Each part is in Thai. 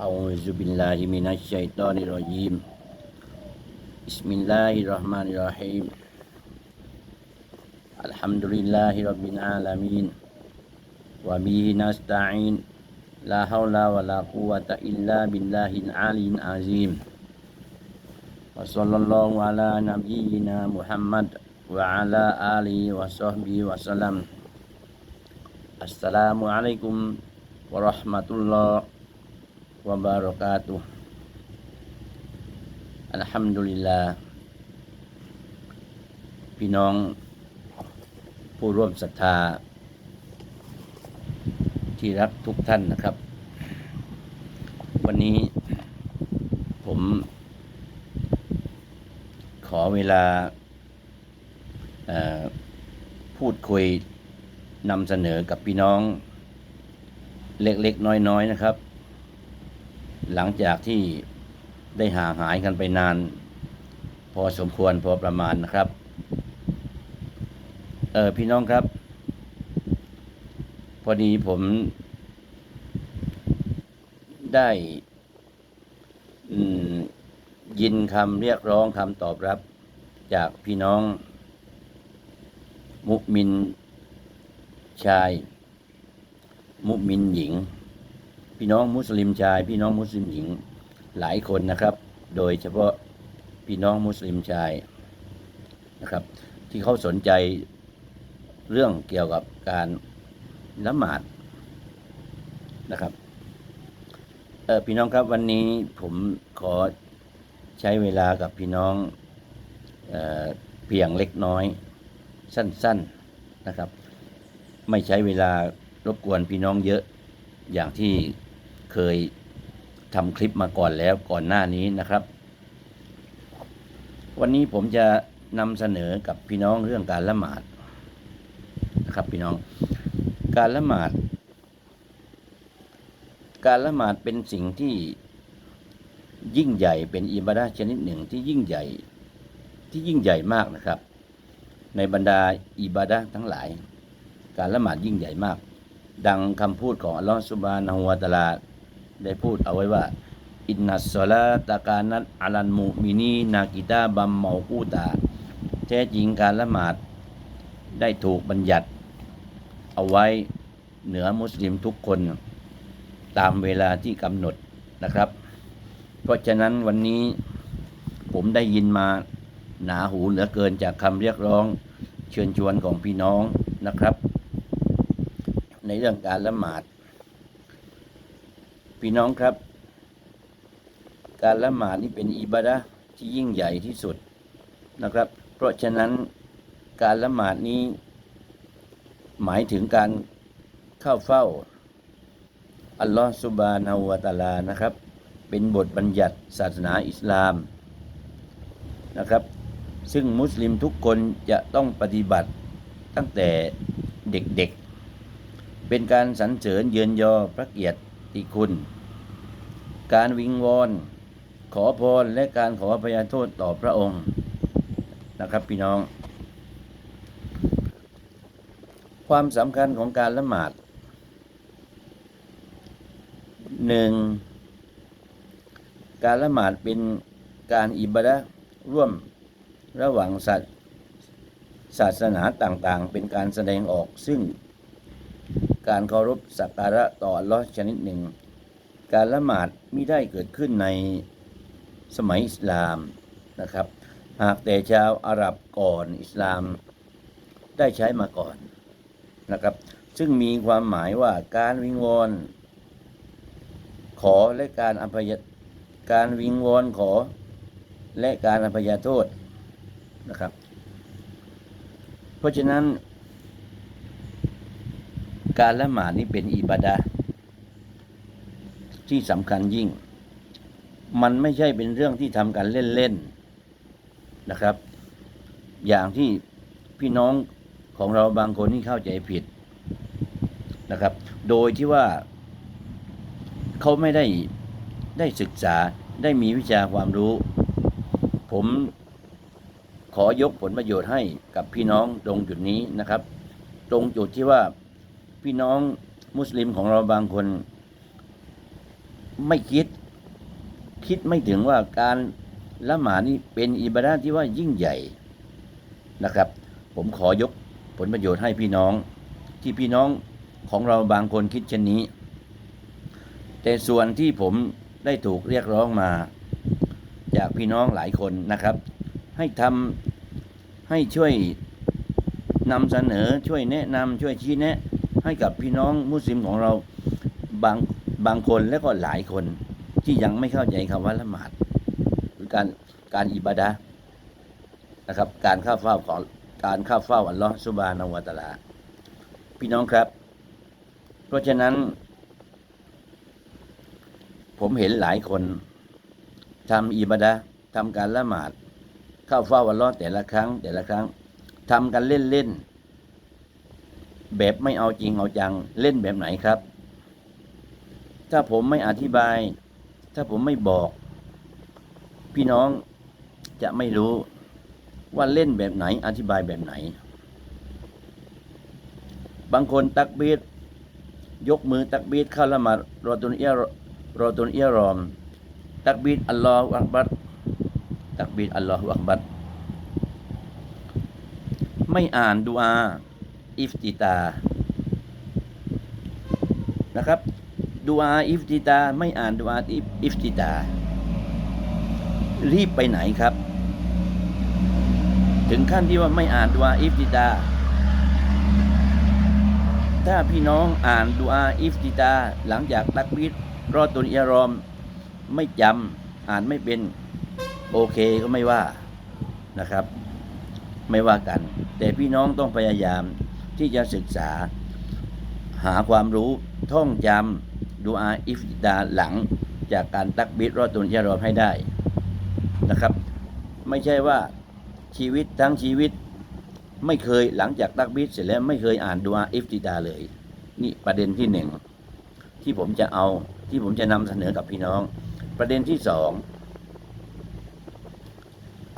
أعوذ بالله من الشيطان الرجيم. بسم الله الرحمن الرحيم. الحمد لله رب العالمين. وبه نستعين. لا حول ولا قوة إلا بالله العلي العظيم. وصلى الله على نبينا محمد وعلى آله وصحبه وسلم. السلام عليكم ورحمة الله. وبركاته الحمد لله พี่น้องผู้ร่วมศรัทธา ที่รักทุกท่านนะครับ วันนี้ผม ขอเวลาเอ่อพูดคุยนำเสนอกับพี่น้อง เล็กๆ น้อยๆนะครับ หลังจากที่ได้ห่างหายกันไปนาน พอสมควรพอประมาณนะครับ เออพี่น้องครับ พอดีผม ได้ยินคำเรียกร้องคำตอบรับ จากพี่น้อง มุมินชาย มุมินหญิง พี่น้องมุสลิมชาย พี่น้องมุสลิมหญิงหลายคนนะครับ โดยเฉพาะพี่น้องมุสลิมชายนะครับ ที่เขาสนใจเรื่องเกี่ยวกับการละหมาดนะครับเออพี่น้องครับวันนี้ผมขอใช้เวลากับพี่น้องเออเพียงเล็กน้อยสั้น ๆนะครับ ไม่ใช้เวลารบกวนพี่น้องเยอะอย่างที่ เคยทำคลิปมาก่อนแล้วก่อนหน้านี้นะครับ วันนี้ผมจะนำเสนอกับพี่น้องเรื่องการละหมาดนะครับพี่น้อง การละหมาด การละหมาดเป็นสิ่งที่ยิ่งใหญ่เป็นอิบาดะห์ชนิดหนึ่งที่ยิ่งใหญ่ที่ยิ่งใหญ่มากนะครับ ในบรรดาอิบาดะห์ทั้งหลาย การละหมาดยิ่งใหญ่มาก ดังคำพูดของอัลลอฮฺสุบานะฮูวตาลา ได้พูดเอาไว้ว่า อินนัสซอลาตะกานัตอาลันมุมินีนากิตาบัมเมากูตา แท้จริงการละหมาดได้ถูกบัญญัติ เอาไว้เหนือมุสลิมทุกคน ตามเวลาที่กำหนดนะครับ เพราะฉะนั้นวันนี้ผมได้ยินมาหนาหูเหลือเกินจากคำเรียกร้องเชิญชวนของพี่น้องนะครับ ในเรื่องการละหมาด พี่น้องครับ การละหมาดนี่เป็นอิบาดะที่ยิ่งใหญ่ที่สุดนะครับ เพราะฉะนั้นการละหมาดนี้ หมายถึงการเข้าเฝ้า อัลลอฮฺสุบานาละตาลานะครับ เป็นบทบัญญัติศาสนาอิสลามนะครับ ซึ่งมุสลิมทุกคนจะต้องปฏิบัติตั้งแต่เด็กๆเป็นการสรรเสริญเยือนยอพระเกียรติ คุณ การวิงวอนขอพรและการขอพยโทษต่อพระองค์นะครับพี่น้อง ความสำคัญของการละหมาดหนึ่งการละหมาดเป็นการอิบาดะร่วมระหว่างสัตว์ศาสนาต่างๆ เป็นการแสดงออกซึ่ง การเคารพสักการะต่อลอชนิดหนึ่ง การละหมาดไม่ได้เกิดขึ้นในสมัยอิสลามนะครับ หากแต่ชาวอาหรับก่อนอิสลามได้ใช้มาก่อนนะครับ ซึ่งมีความหมายว่าการวิงวอนขอและการอภัยการวิงวอนขอและการอภัยโทษนะครับ เพราะฉะนั้น การละหมาดนี่เป็นอิบาดะที่สำคัญยิ่ง มันไม่ใช่เป็นเรื่องที่ทำกันเล่นๆนะครับ อย่างที่พี่น้องของเราบางคนที่เข้าใจผิดนะครับ โดยที่ว่าเขาไม่ได้ได้ศึกษาได้มีวิชาความรู้ ผมขอยกผลประโยชน์ให้กับพี่น้องตรงจุดนี้นะครับ ตรงจุดที่ว่า พี่น้องมุสลิมของเราบางคน ไม่คิด คิดไม่ถึงว่าการละหมาดนี่เป็นอิบาดาที่ว่ายิ่งใหญ่นะครับ ผมขอยกผลประโยชน์ให้พี่น้อง ที่พี่น้องของเราบางคนคิดเช่นนี้ แต่ส่วนที่ผมได้ถูกเรียกร้องมา จากพี่น้องหลายคนนะครับ ให้ทำให้ช่วยนำเสนอช่วยแนะนำช่วยชี้แนะ ให้กับพี่น้องมุสลิมของเราบางบางคนและก็หลายคนที่ยังไม่เข้าใจคำว่าละหมาดหรือการการอิบาดะนะครับ การข้าเฝ้าของการข้าเฝ้าอัลลอฮฺสุบานาวตะอาลา พี่น้องครับ เพราะฉะนั้น ผมเห็นหลายคนทำอิบาดะทำการละหมาด เข้าเฝ้าอัลลอฮ์แต่ละครั้ง แต่ละครั้งทำกันเล่นๆ แบบไม่เอาจริงเอาจังเล่นแบบไหนครับ ถ้าผมไม่อธิบาย ถ้าผมไม่บอก พี่น้องจะไม่รู้ว่าเล่นแบบไหนอธิบายแบบไหน บางคนตักบีดยกมือตักบีดเข้าละหมาดรอตุนเอียรอตุนเอียรอม ตักบีดอัลลอฮฺอักบัรตักบีดอัลลอฮฺอักบัรไม่อ่านดูอา อิฟติตา นะครับดูอาอิฟติตา ไม่อ่านดูอาอิฟติตา รีบไปไหนครับ ถึงขั้นที่ว่าไม่อ่านดูอาอิฟติตา ถ้าพี่น้องอ่านดูอาอิฟติตา หลังจากตักบีดรอตุนเอียรอม ไม่จำอ่านไม่เป็น โอเคก็ไม่ว่านะครับ ไม่ว่ากัน แต่พี่น้องต้องพยายาม ที่จะศึกษา หาความรู้ท่องจำดูอาอิฟติตาหลังจากการตักบิดรอตุนยารอมให้ได้นะครับ ไม่ใช่ว่าชีวิตทั้งชีวิตไม่เคยหลังจากตักบิดเสร็จแล้วไม่เคยอ่านดูอาอิฟติตาเลย นี่ประเด็นที่หนึ่งที่ผมจะเอาที่ผมจะนำเสนอกับพี่น้อง ประเด็นที่สอง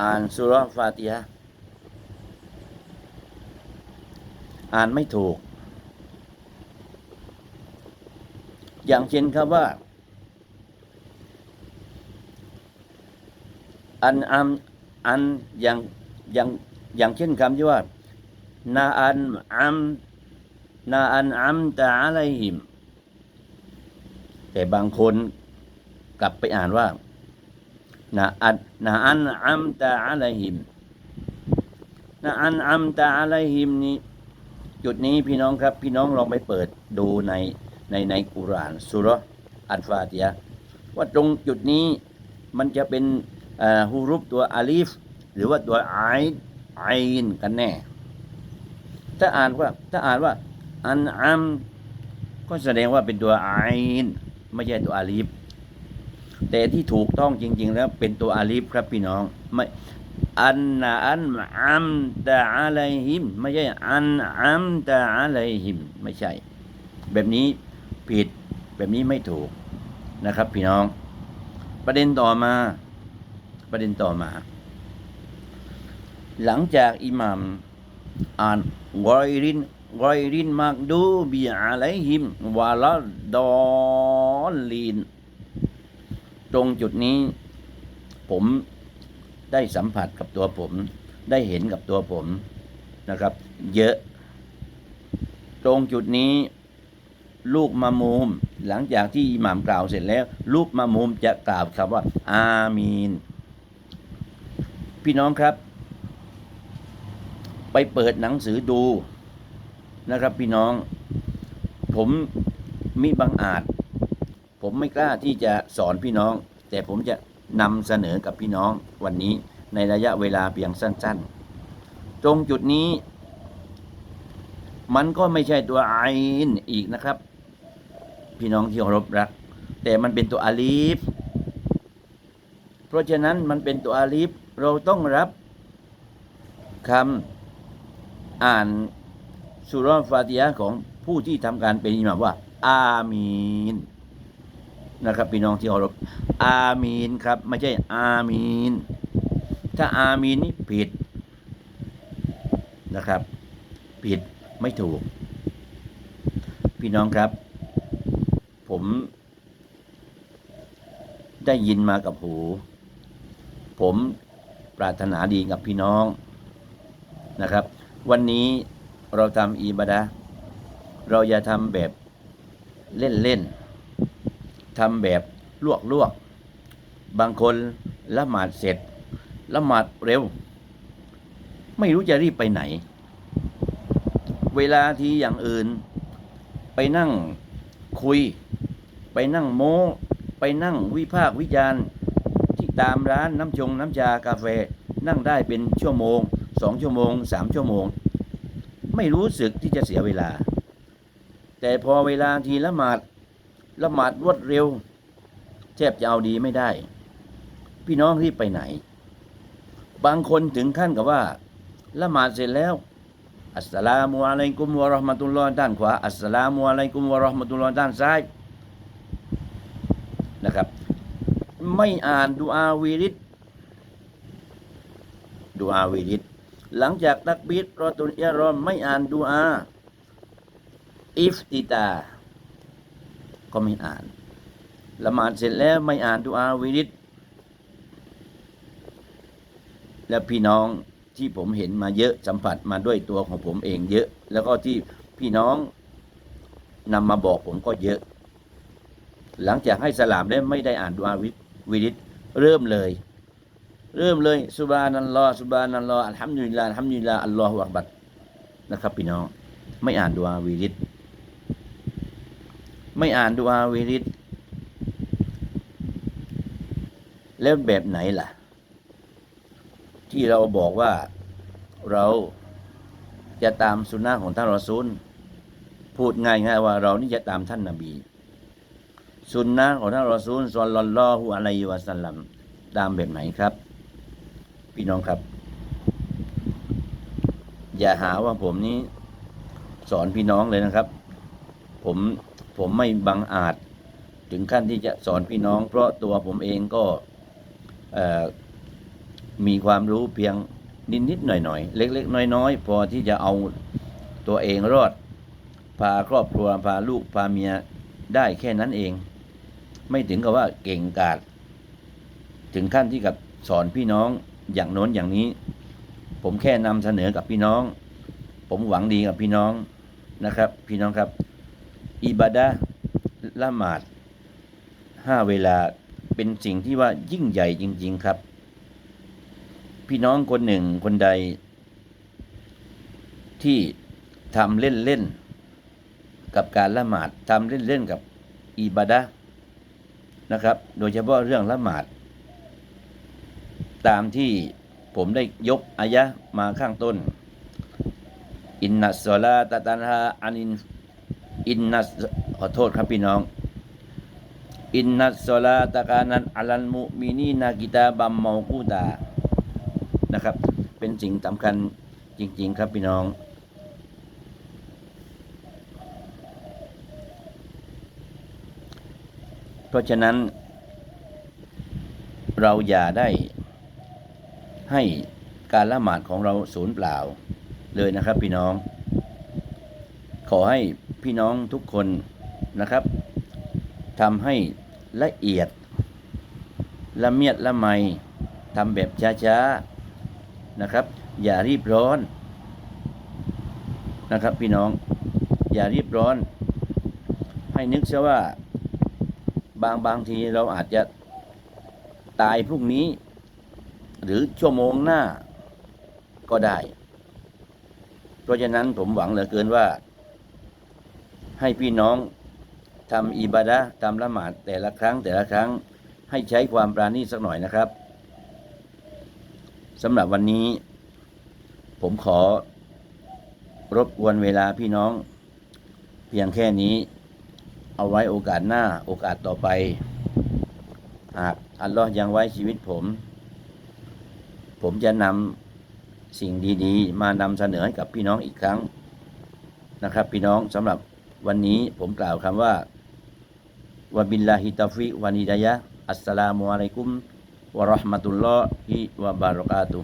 อ่านสุรฟาติฮะห์ อ่านไม่ถูก อย่างเช่นครับว่า อันอัมอันอย่างอย่างอย่างเช่นคำที่ว่านาอันอัมนาอันอัมตะอะไรหิม แต่บางคนกลับไปอ่านว่านาอันนาอันอัมตะอะไรหิมนาอันอัมตะอะไรหิมนี้ จุดนี้พี่น้องครับพี่น้องลองไปเปิดดูในในในกุรานสุรอัลฟาติยะว่าตรงจุดนี้มันจะเป็นฮูรุปตัวอาลีฟ หรือว่าตัวไอไอนกันแน่ ถ้าอ่านว่าถ้าอ่านว่า อันอัมก็แสดงว่าเป็นตัวไอนไม่ใช่ตัวอาลีฟแต่ที่ถูกต้องจริง ๆ แล้วเป็นตัวอาลีฟครับพี่น้องไม่ อันนะอันอัมตะอะลัยฮิม ไม่ใช่อันอัมตะอะลัยฮิม ไม่ใช่ แบบนี้ผิดแบบนี้ไม่ถูกนะครับ พี่น้อง ประเด็นต่อมา ประเด็นต่อมา หลังจากอิหมัมอ่านกอยรินกอยรินมักดูบีอะลัยฮิมวาลาดอลีน ตรงจุดนี้ ผม ได้สัมผัสกับตัวผม ได้เห็นกับตัวผมนะครับ เยอะ ตรงจุดนี้ลูกมามูมหลังจากที่อิหม่ามกล่าวเสร็จแล้ว ลูกมามูมจะกล่าวคำว่า อามีน พี่น้องครับ ไปเปิดหนังสือดูนะครับพี่น้อง ผมมิบังอาจ ผมไม่กล้าที่จะสอนพี่น้อง แต่ผมจะ นำเสนอกับพี่น้องวันนี้ในระยะเวลาเพียงสั้น ๆ ตรงจุดนี้ มันก็ไม่ใช่ตัวไอนอีกนะครับ พี่น้องที่เคารพรัก แต่มันเป็นตัวอาลีฟ เพราะฉะนั้นมันเป็นตัวอาลีฟ เราต้องรับคำอ่านสุรฟาติยะของผู้ที่ทำการเป็นอิหม่ามว่า อามีน นะครับพี่น้องที่เคารพอามีนครับ ไม่ใช่อามีน ถ้าอามีนนี่ผิดนะครับ ผิดไม่ถูก พี่น้องครับ ผม ได้ยินมากับหู ผมปรารถนาดีกับพี่น้องนะครับ วันนี้เราทำอีบาดะเราอย่าทำแบบเล่นๆ ทำแบบลวกๆบางคนละหมาดเสร็จ ละหมาดเร็ว ไม่รู้จะรีบไปไหน เวลาที่อย่างอื่น ไปนั่งคุย ไปนั่งโม้ไปนั่งวิพากษ์วิจารณ์ที่ตามร้านน้ำชงน้ำชากาแฟนั่งได้เป็นชั่วโมงสองชั่วโมงสามชั่วโมง ไม่รู้สึกที่จะเสียเวลา แต่พอเวลาทีละหมาด ละหมาดรวดเร็วแทบจะเอาดีไม่ได้ พี่น้องรีบไปไหน บางคนถึงขั้นกับว่า ละหมาดเสร็จแล้ว อัสสลามุอะลัยกุมวะราะห์มะตุลลอฮ์ด้านขวาอัสสลามุอะลัยกุมวะราะห์มะตุลลอฮ์ด้านซ้ายนะครับ ไม่อ่านดุอาวีริดดุอาวีริดหลังจากตักบีรรอตุลอิรอมไม่อ่านดุอาอิฟติตา ก็ไม่อ่านละหมาดเสร็จแล้วไม่อ่านดุอาวีริดและพี่น้องที่ผมเห็นมาเยอะสัมผัสมาด้วยตัวของผมเองเยอะ แล้วก็ที่พี่น้องนำมาบอกผมก็เยอะ หลังจากให้สลามแล้วไม่ได้อ่านดุอาวิริดเริ่มเลย เริ่มเลยสุบานัลลอฮ์สุบานัลลอฮ์อัลฮัมดุลิลลาฮ์อัลฮัมดุลิลลาอัลลอฮฺอักบัดนะครับ พี่น้องไม่อ่านดุอาวิริด ไม่อ่านดุอาวิริดแล้วแบบไหนล่ะ ที่เราบอกว่าเราจะตามสุนนะของท่านรอซูล พูดง่ายๆว่าเรานี่จะตามท่านนาบี สุนนะของท่านรอซูลซอลลัลลอฮุอะลัยวะสัลลัมตามแบบไหนครับ พี่น้องครับ อย่าหาว่าผมนี้สอนพี่น้องเลยนะครับ ผม ผมไม่บังอาจถึงขั้นที่จะสอนพี่น้อง เพราะตัวผมเองก็มีความรู้เพียงนิดนิดๆหน่อยหน่อยๆ เล็ก ๆ น้อยๆ พอที่จะเอาตัวเองรอด พาครอบครัวพาลูกพาเมียได้แค่นั้นเอง ไม่ถึงกับว่าเก่งกาจถึงขั้นที่กับสอนพี่น้องอย่างโน้นอย่างนี้ ผมแค่นำเสนอกับพี่น้อง ผมหวังดีกับพี่น้องนะครับ พี่น้องครับ อิบาดะละหมาดห้าเวลาเป็นสิ่งที่ว่ายิ่งใหญ่จริง ๆครับ พี่น้องคนหนึ่งคนใด ที่ทำเล่นๆกับการละหมาดทำเล่นๆกับอิบาดะนะครับ โดยเฉพาะเรื่องละหมาด ตามที่ผมได้ยกอายะมาข้างต้น อินนัสซลาตะตันฮาอันิน อินนัสขอโทษครับพี่น้อง อินนัสซลาตะกานันอัลันมุมินีนากิตาบัมเมากูตานะครับ เป็นสิ่งสำคัญจริง ๆ ครับพี่น้องเพราะฉะนั้น เราอย่าได้ให้การละหมาดของเราสูญเปล่าเลยนะครับพี่น้อง ขอให้พี่น้องทุกคนนะครับทำให้ละเอียด ละเมียดละไมทำแบบช้าๆนะครับ อย่ารีบร้อนนะครับพี่น้องอย่ารีบร้อน ให้นึกซะว่าบางบางทีเราอาจจะตายพรุ่งนี้ หรือชั่วโมงหน้าก็ได้ เพราะฉะนั้นผมหวังเหลือเกินว่า ให้พี่น้องทำอิบาดะห์ทำละหมาดแต่ละครั้งแต่ละครั้งให้ใช้ความปราณีตสักหน่อยนะครับสำหรับวันนี้ ผมขอ รบกวนเวลาพี่น้อง เพียงแค่นี้ เอาไว้โอกาสหน้าโอกาสต่อไป หากอัลลอฮ์ยังไว้ชีวิตผม ผมจะนำสิ่งดีๆ มานำเสนอให้กับพี่น้องอีกครั้งนะครับ พี่น้องสำหรับ วันนี้ผมกล่าวคำว่าวะบิลลาฮิตาฟิวานิดายะอัสสลามุอะลัยกุมวะราะห์มะตุลลอฮิวะบารอกาตุ